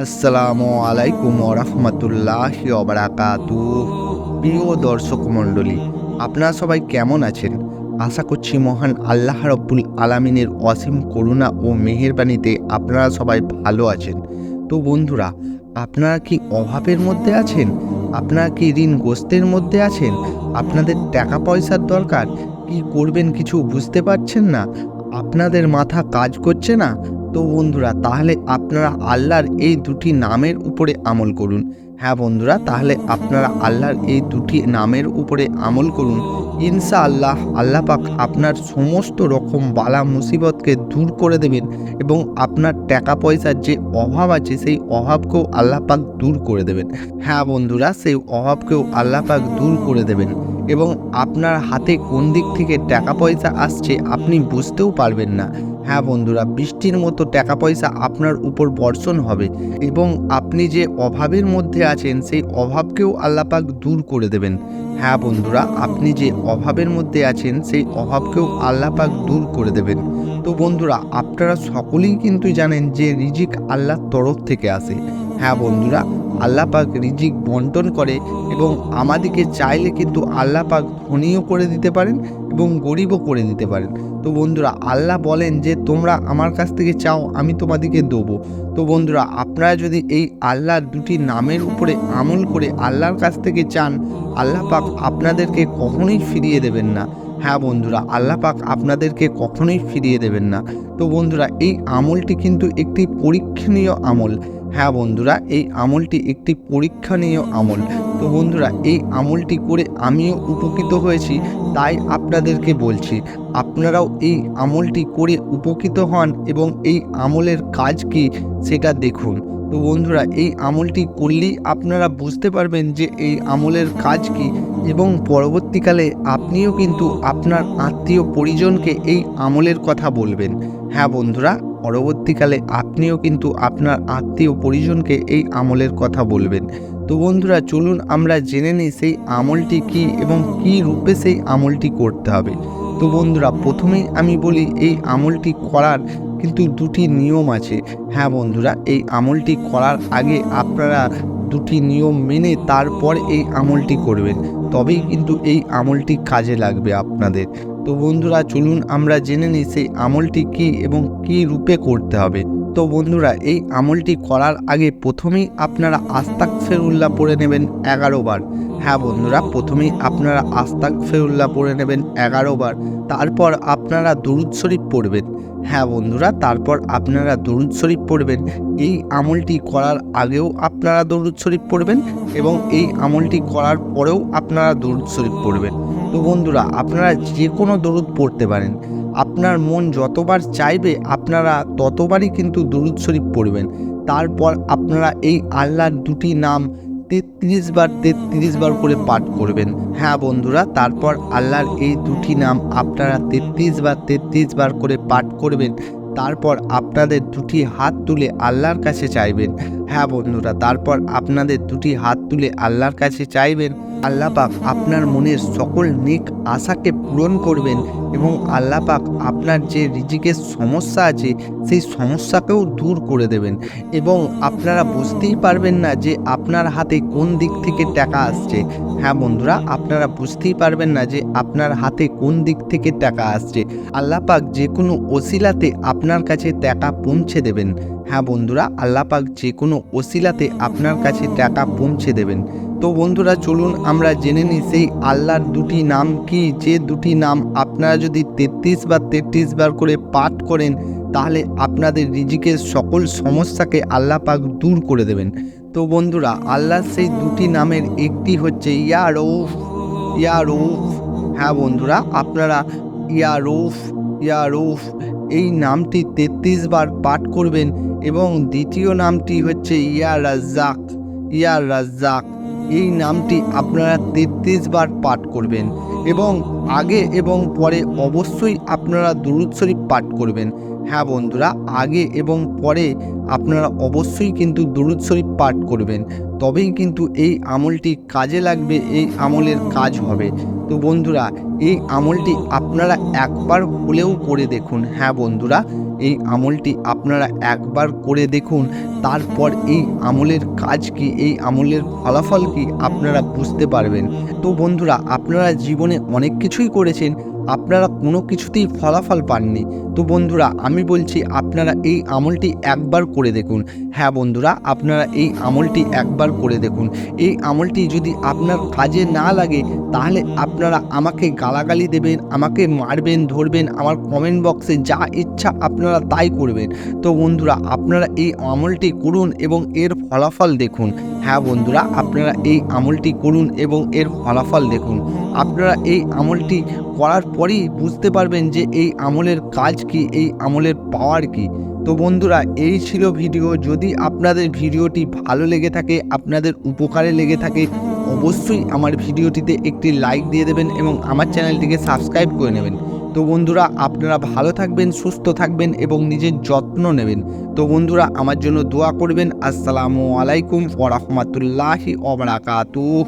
আসসালামু আলাইকুম রহমতুল্লাহ অবরাকাতু প্রিয় দর্শক মণ্ডলী, আপনারা সবাই কেমন আছেন? আশা করছি মহান আল্লাহ রব্বুল আলামিনের অসীম করুণা ও মেহেরবানিতে আপনারা সবাই ভালো আছেন। তো বন্ধুরা, আপনারা কি অভাবের মধ্যে আছেন? আপনারা কি ঋণগ্রস্তের মধ্যে আছেন? আপনাদের টাকা পয়সার দরকার? কি করবেন কিছু বুঝতে পারছেন না? আপনাদের মাথা কাজ করছে না? তো বন্ধুরা, তাহলে আপনারা আল্লাহর এই দুটি নামের উপরে আমল করুন। হ্যাঁ বন্ধুরা, তাহলে আপনারা আল্লাহর এই দুটি নামের উপরে আমল করুন। ইনশা আল্লাহ আল্লাহ পাক আপনার সমস্ত রকম বালা মুসিবতকে দূর করে দেবেন এবং আপনার টাকা পয়সার যে অভাব আছে, সেই অভাবকেও আল্লাহ পাক দূর করে দেবেন। হ্যাঁ বন্ধুরা, সেই অভাবকেও আল্লাহ পাক দূর করে দেবেন এবং আপনার হাতে কোন দিক থেকে টাকা পয়সা আসছে আপনি বুঝতেও পারবেন না। হ্যাঁ বন্ধুরা, বৃষ্টির মতো টাকা পয়সা আপনার উপর বর্ষণ হবে এবং আপনি যে অভাবের মধ্যে আছেন, সেই অভাবকেও আল্লাপাক দূর করে দেবেন। হ্যাঁ বন্ধুরা, আপনি যে অভাবের মধ্যে আছেন, সেই অভাবকেও আল্লাপাক দূর করে দেবেন। তো বন্ধুরা, আপনারা সকলেই কিন্তু জানেন যে রিজিক আল্লাহর তরফ থেকে আসে। হ্যাঁ বন্ধুরা, আল্লাহ পাক রিজিক বন্টন করে এবং আমাদেরকে চাইলে কিন্তু আল্লাহ পাক ধনীও করে দিতে পারেন এবং গরিবও করে দিতে পারেন। তো বন্ধুরা, আল্লাহ বলেন যে তোমরা আমার কাছ থেকে চাও, আমি তোমাদেরকে দেবো। তো বন্ধুরা, আপনারা যদি এই আল্লাহর দুটি নামের উপরে আমল করে আল্লাহর কাছ থেকে চান, আল্লাহ পাক আপনাদেরকে কখনোই ফিরিয়ে দেবেন না। হ্যাঁ বন্ধুরা, আল্লাহ পাক আপনাদেরকে কখনোই ফিরিয়ে দেবেন না। তো বন্ধুরা, এই আমলটি কিন্তু একটি পরীক্ষণীয় আমল। হ্যাঁ বন্ধুরা, এই আমলটি একটি পরীক্ষণীয় আমল। তো বন্ধুরা, এই আমলটি করে আমিও উপকৃত হয়েছি, তাই আপনাদেরকে বলছি, আপনারাও এই আমলটি করে উপকৃত হন এবং এই আমলের কাজ কি সেটা দেখুন। তো বন্ধুরা, এই আমলটি করলেই আপনারা বুঝতে পারবেন যে এই আমলের কাজ কি এবং পরবর্তীকালে আপনিও কিন্তু আপনার আত্মীয় পরিজনকে এই আমলের কথা বলবেন। হ্যাঁ বন্ধুরা পরবর্তীকালে আপনিও কিন্তু আপনার আত্মীয় পরিজনকে এই আমলের কথা বলবেন। তো বন্ধুরা, চলুন আমরা জেনে নিই সেই আমলটি কি এবং কি রূপে সেই আমলটি করতে হবে। তো বন্ধুরা, প্রথমেই আমি বলি, এই আমলটি করার কিন্তু দুটি নিয়ম আছে। হ্যাঁ বন্ধুরা, এই আমলটি করার আগে আপনারা দুটি নিয়ম মেনে তারপর এই আমলটি করবেন। তবেই কিন্তু এই আমলটি কাজে লাগবে আপনাদের। তো বন্ধুরা, চলুন আমরা জেনে নিই সেই আমলটি কি এবং কি রূপে করতে হবে। তো বন্ধুরা, এই আমলটি করার আগে প্রথমেই আপনারা আস্তাক ফেরুল্লাহ পড়ে নেবেন এগারো বার। হ্যাঁ বন্ধুরা, প্রথমেই আপনারা আস্তাক ফেরুল্লাহ পড়ে নেবেন এগারো বার। তারপর আপনারা দরুদ শরীফ পড়বেন। হ্যাঁ বন্ধুরা, তারপর আপনারা দরুদ শরীফ পড়বেন। এই আমলটি করার আগেও আপনারা দরুদ শরীফ পড়বেন এবং এই আমলটি করার পরেও আপনারা দরুদ শরীফ পড়বেন। তো বন্ধুরা, আপনারা যে কোনো দরুদ পড়তে পারেন। আপনার মন যতবার চাইবে, আপনারা ততবারই কিন্তু দরুদ শরীফ পড়বেন। তারপর আপনারা এই আল্লাহর দুটি নাম তেত্রিশ বার তেত্রিশ বার করে পাঠ করবেন। হ্যাঁ বন্ধুরা, তারপর আল্লাহর এই দুটি নাম আপনারা তেত্রিশ বার তেত্রিশ বার করে পাঠ করবেন। তারপর আপনাদের দুটি হাত তুলে আল্লাহর কাছে চাইবেন। হ্যাঁ বন্ধুরা, তারপর আপনাদের দুটি হাত তুলে আল্লাহর কাছে চাইবেন। আল্লাহ পাক আপনার মনের সকল নেক আশাকে পূরণ করবেন এবং আল্লাহ পাক আপনার যে রিজিকের সমস্যা আছে, সেই সমস্যাকেও দূর করে দেবেন। এবং আপনারা বুঝতেই পারবেন না যে আপনার হাতে কোন দিক থেকে টাকা আসছে। হ্যাঁ বন্ধুরা, আপনারা বুঝতেই পারবেন না যে আপনার হাতে কোন দিক থেকে টাকা আসছে। আল্লাহ পাক যে কোনো ওসিলাতে আপনার কাছে টাকা পৌঁছে দেবেন। হ্যাঁ বন্ধুরা, আল্লাহ পাক যে কোনো ওসিলাতে আপনার কাছে টাকা পৌঁছে দেবেন। তো বন্ধুরা চলুন আমরা জেনে নিই সেই আল্লাহর দুটি নাম কি? যে দুটি নাম আপনারা যদি তেত্রিশ বা তেত্রিশ বার করে পাঠ করেন, তাহলে আপনাদের রিজিকের সকল সমস্যাকে আল্লাহ পাক দূর করে দেবেন। তো বন্ধুরা, আল্লাহর সেই দুটি নামের একটি হচ্ছে ইয়া রৌফ হ্যাঁ বন্ধুরা, আপনারা ইয়া রৌফ ইয়া রৌফ এই নামটি তেত্রিশ বার পাঠ করবেন এবং দ্বিতীয় নামটি হচ্ছে ইয়া রাজ্জাক ইয়া রাজ্জাক এই নামটি আপনারা তেত্রিশ বার পাঠ করবেন এবং আগে এবং পরে অবশ্যই আপনারা দুরুদ শরীফ পাঠ করবেন। হ্যাঁ বন্ধুরা, আগে এবং পরে আপনারা অবশ্যই কিন্তু দুরুদ শরীফ পাঠ করবেন। তবেই কিন্তু এই আমলটি কাজে লাগবে, এই আমলের কাজ হবে। তো বন্ধুরা, এই আমলটি আপনারা একবার হলেও করে দেখুন। হ্যাঁ বন্ধুরা এই আমলটি আপনারা একবার করে দেখুন, তারপর এই আমলের কাজ কি, এই আমলের ফলাফল কি আপনারা বুঝতে পারবেন। তো বন্ধুরা, আপনারা জীবনে অনেক কিছুই করেছেন আপনারা কোনো কিছুতেই ফলাফল পাননি। তো বন্ধুরা, আমি বলছি আপনারা এই আমলটি একবার করে দেখুন। হ্যাঁ বন্ধুরা, আপনারা এই আমলটি একবার করে দেখুন। এই আমলটি যদি আপনার কাজে না লাগে, তাহলে আপনারা আমাকে গালাগালি দেবেন, আমাকে মারবেন, ধরবেন, আমার কমেন্ট বক্সে যা ইচ্ছা আপনারা তাই করবেন। তো বন্ধুরা, আপনারা এই আমলটি করুন এবং এর ফলাফল দেখুন। হ্যাঁ বন্ধুরা, আপনারা এই আমলটি করুন এবং এর ফলাফল দেখুন। আপনারা এই আমলটি করার পরেই বুঝতে পারবেন যে এই আমলের কাজ কি, এই আমলের পাওয়ার কি। তো বন্ধুরা, এই ছিল ভিডিও। যদি আপনাদের ভিডিওটি ভালো লেগে থাকে, আপনাদের উপকারে লেগে থাকে, অবশ্যই আমার ভিডিওটিতে একটি লাইক দিয়ে দেবেন এবং আমার চ্যানেলটিকে সাবস্ক্রাইব করে নেবেন। তো বন্ধুরা, আপনারা ভালো থাকবেন, সুস্থ থাকবেন এবং নিজের যত্ন নেবেন। তো বন্ধুরা, আমার জন্য দোয়া করবেন। আসসালামু আলাইকুম ওরহমতুল্লাহি ওবরাকাতুহ